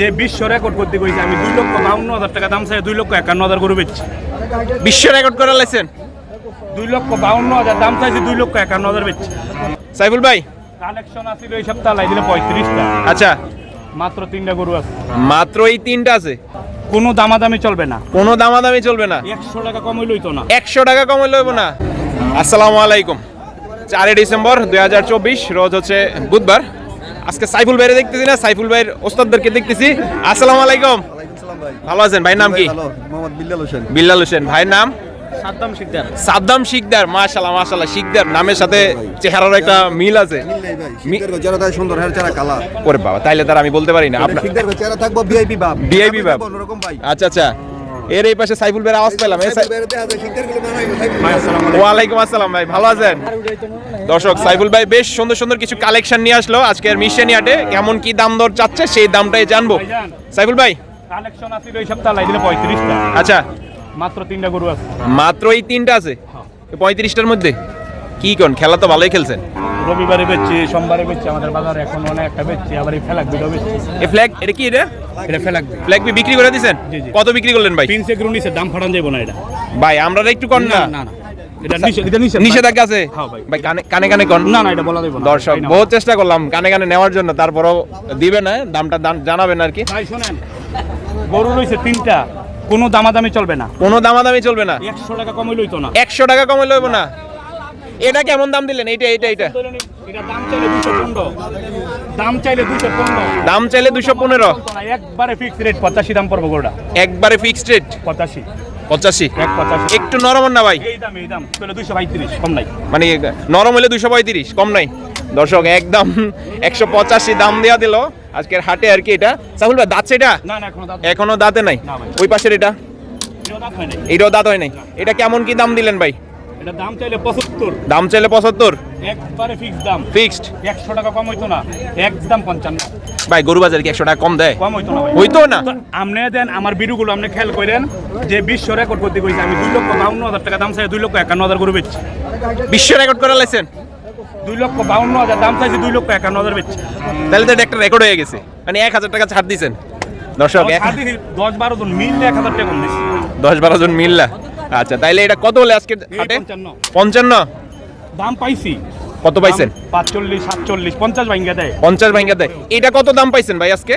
যে বিশ্ব রেকর্ড করতে কইছে আমি দুই লক্ষ বাউন্ন হাজার টাকা দাম চাই দুই লক্ষ একান্ন হাজার গরু বেচছি। বিশ্ব রেকর্ড করে লাইছেন দুই লক্ষ বাউন্ন হাজার দাম চাইছি দুই লক্ষ একান্ন হাজার বেচছি। সাইফুল ভাই? কালেকশন আছিল এই সপ্তাহ লাই দিলে পঁয়ত্রিশটা। আচ্ছা। মাত্র তিনটা গরু আছে। মাত্র এই তিনটা আছে? কোনো দামাদামি চলবে না। কোনো দামাদামি চলবে না? একশো টাকা কমই লইতো না। একশো টাকা কমে লইব না? আসসালামু আলাইকুম। চারই ডিসেম্বর দুই হাজার চব্বিশ রোজ হচ্ছে বুধবার। আজকে সাইফুল ভাইরে দেখতেছি না সাইফুল ভাইয়ের ওস্তাদদেরকে দেখতেছি। আসসালামু আলাইকুম। ভালো আছেন? ভাইয়ের নাম কি? মোহাম্মদ বিল্লাল হোসেন। বিল্লাল হোসেন। ভাইয়ের নাম? সাদ্দাম শিকদার। সাদ্দাম শিকদার নামের সাথে চেহারার একটা মিল আছে। মিললেই ভাই শিখদের চেহারা তাই সুন্দর হের কালা। ওরে বাবা তাইলে তার আমি বলতে পারি না। আপনার চেহারা থাকব ভিআইপি বাপ। VIP বাপ। অন্যরকম ভাই। আচ্ছা আচ্ছা। এর এই পাশে সাইফুল ভাইয়ের আওয়াজ পেলাম ওয়ালাইকুম আসসালাম ভাই ভালো আছেন? দর্শক সাইফুল ভাই বেশ সুন্দর সুন্দর কিছু কালেকশন নিয়ে আসলো আজকের মিশনি হাটে কেমন কি দাম দর চাচ্ছে সেই দামটাই জানব। সাইফুল ভাই? কালেকশন সপ্তাহ লাই দিলে পঁয়ত্রিশটা। আচ্ছা। মাত্র তিনটা গরু আছে। মাত্র এই তিনটা আছে? পঁয়ত্রিশটার মধ্যে? কি কোন খেলা তো ভালোই খেলছেন। রবিবারে বেচছি সোমবারে বেচছি আমাদের বাজারে এখন অনেক একটা বেচছি আবার এই ফেলাক দুটো বেচছি। এই ফ্ল্যাগ এটা কি এটা? এটা ফেলাক ফ্ল্যাগ বিক্রি করে দিছেন? জি, জি। কত বিক্রি করলেন ভাই? পিনসে গ্রু নিচে দাম ফাটান যাব না এটা। ভাই আমরা একটু কন না। না না এটা নিষেধ এটা নিষেধ নিষেধাজ্ঞা আছে? হ্যাঁ ভাই। ভাই কানে কানে কানে কন। না না এটা বলা দেবো না। দর্শক তাই বহুত চেষ্টা করলাম কানে কানে নেওয়ার জন্য তারপরও দিবে না দামটা দাম জানাবেন আর কি। ভাই শোনেন গরু রয়েছে তিনটা কোনো দামাদামি চলবে না। কোনো দামাদামি চলবে না। একশো টাকা কমই লইতো না। একশো টাকা কমে লইব না। এটা কেমন দাম দিলেন? এইটা এইটা এইটা। এটা দাম চাইলে দুশো পনেরো। দাম চাইলে দুশো পনেরো। একবারে ফিক্স রেট পঁচাশি দাম পড়ব গরুটা। একবারে ফিক্সড রেট পঁচাশি। পঁচাশি। এক পঁচাশি। একটু নরম না ভাই? এই দাম এই দাম। তাহলে দুশো পঁয়ত্রিশ কম নাই। মানে নরম হলে দুশো পঁয়ত্রিশ কম নাই। দর্শক একদম একশো পঁচাশি দাম দেওয়া দিল। আজকের হাটে আর কি এটা? সাহুল ভাই দাঁত না এখনও দাঁতে নাই। ওই পাশের এটা? এটাও দাঁত হয় নাই। এটা কেমন কি দাম দিলেন ভাই? এটা দাম চাইলে পঁচাত্তর। দাম চাইলে পঁচাত্তর? একবারে ফিক্স দাম। ফিক্সড একশো টাকা কম হইতো না একদম পঞ্চান্ন। ভাই গরু বাজার কি একশো টাকা কম দেয়? কম হইতো না হইতো না? আপনি দেন আমার ভিডিওগুলো আপনি খেয়াল করেন যে বিশ্ব রেকর্ড করতে কইছে আমি দুই লক্ষ বাউন্ন হাজার টাকা দাম চাই দুই লক্ষ একান্ন হাজার করে বেচছি। বিশ্ব রেকর্ড করে লাইছেন? দুই লক্ষ বাউন্ন হাজার দাম চাইছি দুই লক্ষ একান্ন হাজার বেচছি। তাহলে তো এটা একটা রেকর্ড হয়ে গেছে। মানে এক হাজার টাকা ছাড় দিছেন। দর্শক দশ বারো জন মিললে এক হাজার টাকা কম দিচ্ছি দশ বারো জন মিললা। আচ্ছা তাইলে এটা কত হলে আজকে হাটে? পঞ্চান্ন। দাম পাইছি। কত পাইছেন? পাঁচচল্লিশ সাতচল্লিশ পঞ্চাশ ভাঙ্গা দেয়। পঞ্চাশ ভাঙ্গা দেয়। এটা কত দাম পাইছেন ভাই আজকে?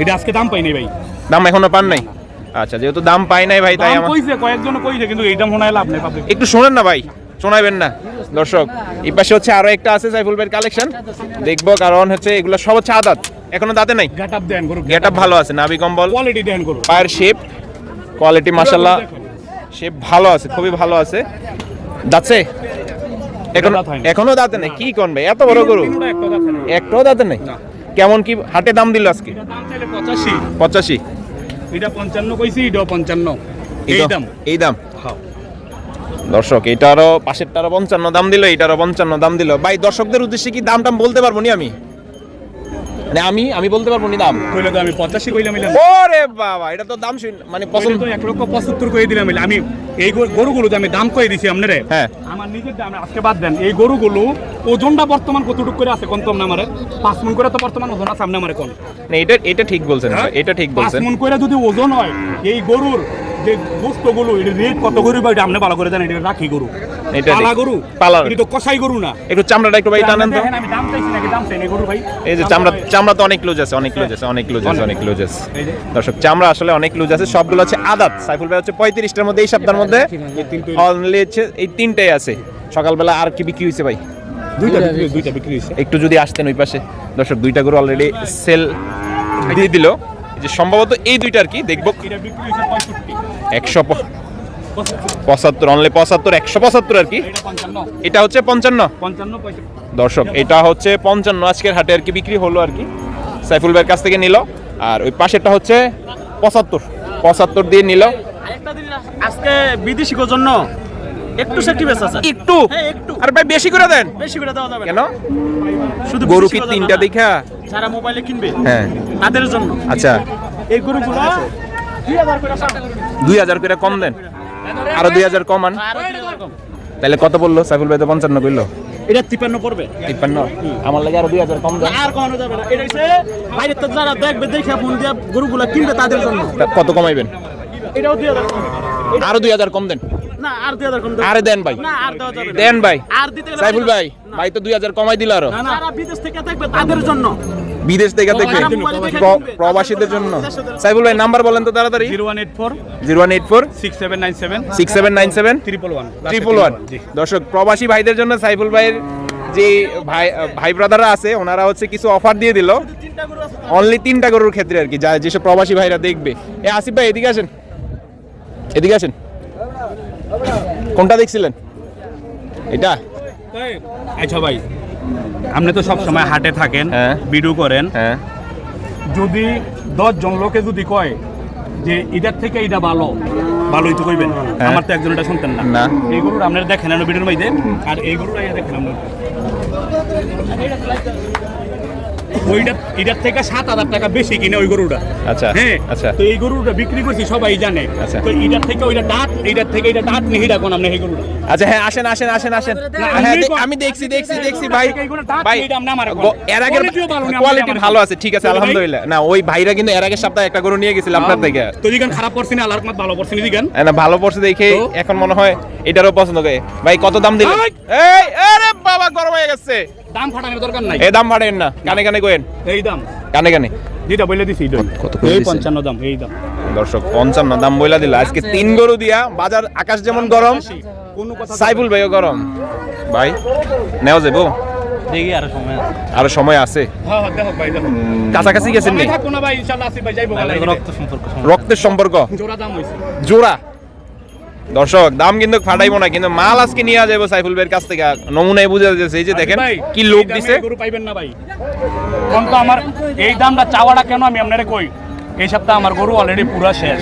এটা আজকে দাম পাইনি ভাই। দাম এখনও পান নাই? আচ্ছা যেহেতু দাম পাই নাই ভাই তাই আমার কইছে কয়েকজন কইছে কিন্তু এই দাম শোনায় লাভ নেই পাবলিক একটু শোনেন না ভাই শোনাবেন না। দর্শক এই পাশে হচ্ছে আরও একটা আছে সাইফুল ভাইয়ের কালেকশন দেখব কারণ হচ্ছে এগুলো সব হচ্ছে আদাত। এখনও দাঁতে নাই? গেট আপ দেন করুক গেট ভালো আছে নাভি কম্বল। কোয়ালিটি দেন করুক পায়ের শেপ কোয়ালিটি মাসাল্লাহ শেপ ভালো আছে খুবই ভালো আছে। দাঁতছে? এখন। এখনও দাঁতে নেই? কি কোন ভাই? এত বড় গরু। একটাও দাঁতে নেই? কেমন কি হাটে দাম দিল আজকে? এটা পঁচাশি। পঁচাশি। এটা পঞ্চান্ন কইছি এটাও পঞ্চান্ন। এই দাম। এই দাম? হ্যাঁ। দর্শক এটারও পাশেরটারও পঞ্চান্ন দাম দিল এটারও পঞ্চান্ন দাম দিল। ভাই দর্শকদের উদ্দেশ্যে কি দাম টাম বলতে পারব নি আমি? মানে আমি আমি বলতে পারব নি দাম? কইলে তো আমি পঁচাশি কইলাম এলাম ওরে বাবা এটা তো দাম শুন মানে পছন্দ তো এক লক্ষ পঁচাত্তর করে দিলাম আমি এই গরু- গরুগুলোতে আমি দাম কয়ে দিছি আপনারে। হ্যাঁ। আমার নিজের দাম আজকে বাদ দেন এই গরুগুলো ওজনটা বর্তমান কতটুকু করে আছে কোন তোমরা আমারে? পাঁচ মন করে তো বর্তমান ওজন আছে আমারে কোন? না, এটা এটা ঠিক বলছেন ভাই, এটা ঠিক হ্যাঁ? বলছেন মন করে যদি ওজন হয় এই গরুর যে গোস্তগুলো এটা রেট কত করে বা এটা আপনি ভালো করে জানেন এটা রাখি গরু। এটা পালা গরু পালা। এটা তো কসাই গরু না। একটু চামড়াটা একটু ভাই টানেন তো। আমি দাম চাইছি নাকি দাম চাই না গরু ভাই। এই যে চামড়া চামড়া তো অনেক লুজ আছে অনেক লুজ আছে অনেক লুজ আছে অনেক লুজ আছে। দর্শক চামড়া আসলে অনেক লুজ আছে সবগুলো হচ্ছে আদাত। সাইফুল ভাই হচ্ছে পঁয়ত্রিশটার মধ্যে এই সপ্তাহের মধ্যে এই অনলি হচ্ছে এই তিনটাই আছে। সকালবেলা আর কি বিক্রি হয়েছে ভাই? দুইটা বিক্রি দুইটা বিক্রি হয়েছে। একটু যদি আসতেন ওই পাশে। দর্শক দুইটা গরু অলরেডি সেল দিয়ে দিল। যে সম্ভবত এই দুইটা আর কি দেখব। এটা বিক্রি হয়েছে পঁয়ষট্টি। একশো পঁচাত্তর অনলি পঁচাত্তর একশো পঁচাত্তর আর কি? এটা হচ্ছে পঞ্চান্ন। দর্শক এটা হচ্ছে পঞ্চান্ন। আজকের হাটে আর কি বিক্রি হলো আর কি। সাইফুল ভাইয়ের কাছ থেকে নিল। আর ওই পাশেরটা হচ্ছে পঁচাত্তর। পঁচাত্তর দিয়ে নিল। আজকে বিদেশি জন্য একটু সেফটি বেস আছে। একটু? হ্যাঁ। আর ভাই বেশি করে দেন। বেশি করে দেওয়া যাবে কেন? শুধু গরু কি তিনটা দেখা? যারা মোবাইলে কিনবে হ্যাঁ। তাদের জন্য। আচ্ছা। এই গরুগুলো দুই হাজার করে সাতটা গরু। দুই হাজার করে কম দেন। আরও দুই হাজার কমান। তাহলে কত বলল সাইফুল ভাই তো পঞ্চান্ন কইলো। এটা তিপ্পান্ন পড়বে। তিপ্পান্ন? আমার লাগে আরও দুই হাজার কম দেন। আর কমানো যাবে না। এটা হচ্ছে বাইরের তো যারা দেখবে দেখে ফোন দিয়ে গরুগুলা কিনবে তাদের জন্য। কত কমাইবেন? এটাও দুই হাজার কম। আরও দুই হাজার কম দেন। না আর দেন ভাই। দেন ভাই। সাইফুল ভাই ভাই তো দুই হাজার কমাই দিল আরও। বিদেশ থেকে দেখবে তাদের জন্য। বিদেশ থেকে দেখবে। দেখে প্রবাসীদের জন্য। জন্য। সাইফুল ভাই নাম্বার বলেন তো তাড়াতাড়ি। Zero one eight four zero one eight four. Six seven nine seven six seven nine seven triple one triple one দর্শক প্রবাসী ভাইদের জন্য সাইফুল ভাইয়ের যে ভাই ভাই ব্রাদাররা আছে ওনারা হচ্ছে কিছু অফার দিয়ে দিল। অনলি তিনটা গরুর ক্ষেত্রে আর কি যা যেসব প্রবাসী ভাইরা দেখবে। এ আসিফ ভাই এদিকে আসেন। এদিকে আসেন। কোনটা দেখছিলেন? এটা? আচ্ছা ভাই আপনি তো সবসময় হাটে থাকেন হ্যাঁ। ভিডিও করেন। হ্যাঁ। যদি দশ জন লোকে যদি কয় যে এটার থেকে এটা ভালো ভালোই তো কইবেন। আমার তো একজন এটা শুনতেন না। এই গরুটা আপনারা দেখেন ভিডিওর মধ্যে আর এই গরুটা দেখেন আমরা। ওইটা এটার থেকে সাত হাজার টাকা বেশি কিনে ওই গরুটা। আচ্ছা, হ্যাঁ? আচ্ছা। তো এই গরুটা বিক্রি করছি সবাই জানে। আচ্ছা। তো এটার থেকে ওইটা দাঁত এটার থেকে এটা দাঁত কোন আপনি এই গরুটা। আচ্ছা হ্যাঁ আসেন আসেন আসেন আসেন। হ্যাঁ আমি দেখছি দেখছি দেখছি ভাই। ভাই এর ভালো কোয়ালিটি ভালো আছে ঠিক আছে আলহামদুলিল্লাহ। না ওই ভাইরা কিন্তু এর আগের সপ্তাহে একটা গরু নিয়ে গেছিল আপনার থেকে। তো দিগান খারাপ পড়ছি না আল্লাহর রহমত ভালো পড়ছি না দিগান হ্যাঁ, না ভালো পড়ছে দেখে এখন মনে হয় এটারও পছন্দ করে। ভাই কত দাম দিলেন! এই আরে! বাবা গরম হয়ে গেছে। দাম ফাটানোর দরকার নাই। এ দাম বাড়েন না। কানে কানে কোয়েন এই দাম। কানে কানে। যেটা বলে দিছি কত এই দিছেন? পঞ্চান্ন দাম এই দাম। দর্শক পঞ্চান্ন দাম বইলা দিল। আজকে তিন গরু দিয়া বাজার আকাশ যেমন গরম কোনো কথা সাইফুল ভাইও গরম। ভাই নেওয়া যাব দেখি আর সময় আছে। আরও সময় আছে? হ্যাঁ হ্যাঁ দেখো ভাই দেখো। কাছাকাছি গেছেন নি? আমি থাকব না ভাই ইনশাআল্লাহ আসি ভাই যাইবো গালাই রক্ত সম্পর্ক। রক্তের সম্পর্ক। জোড়া দাম হইছে। জোড়া? দর্শক দাম কিন্তু ফাটাইবো না কিন্তু মাল আজকে নিয়ে যাব সাইফুল ভাইয়ের কাছ থেকে। নমুনায় বুঝে যাচ্ছে এই যে দেখেন কি লোক দিছে। গরু পাইবেন না ভাই। কোন তো আমার এই দামটা চাওয়াটা কেন আমি আপনারে কই? এই সপ্তাহে আমার গরু অলরেডি পুরা শেষ।